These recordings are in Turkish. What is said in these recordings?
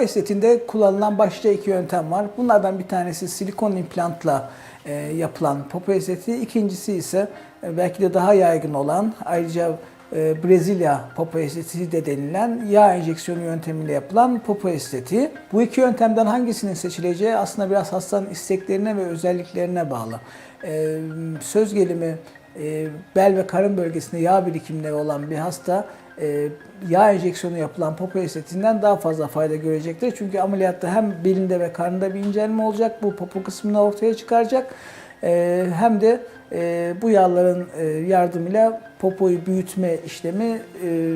estetiğinde kullanılan başlıca iki yöntem var. Bunlardan bir tanesi silikon implantla e, yapılan popo estetiği. İkincisi ise e, belki de daha yaygın olan ayrıca e, Brezilya popo estetiği de denilen yağ enjeksiyonu yöntemiyle yapılan popo estetiği. Bu iki yöntemden hangisinin seçileceği aslında biraz hastanın isteklerine ve özelliklerine bağlı. E, söz gelimi e, bel ve karın bölgesinde yağ birikimleri olan bir hasta e, yağ enjeksiyonu yapılan popo estetiğinden daha fazla fayda görecektir. Çünkü ameliyatta hem belinde ve karnında bir incelme olacak. Bu popo kısmını ortaya çıkaracak. E, hem de e, bu yağların e, yardımıyla popoyu büyütme işlemi e,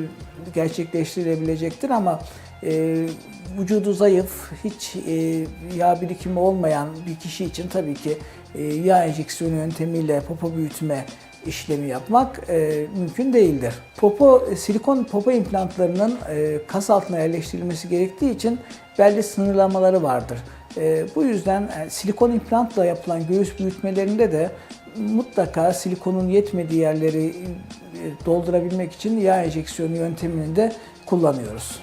gerçekleştirilebilecektir ama e, vücudu zayıf, hiç e, yağ birikimi olmayan bir kişi için tabii ki e, yağ enjeksiyonu yöntemiyle popo büyütme işlemi yapmak e, mümkün değildir. Popo silikon popo implantlarının e, kas altına yerleştirilmesi gerektiği için belli sınırlamaları vardır. E, bu yüzden e, silikon implantla yapılan göğüs büyütmelerinde de mutlaka silikonun yetmediği yerleri e, doldurabilmek için yağ enjeksiyonu yöntemini de kullanıyoruz.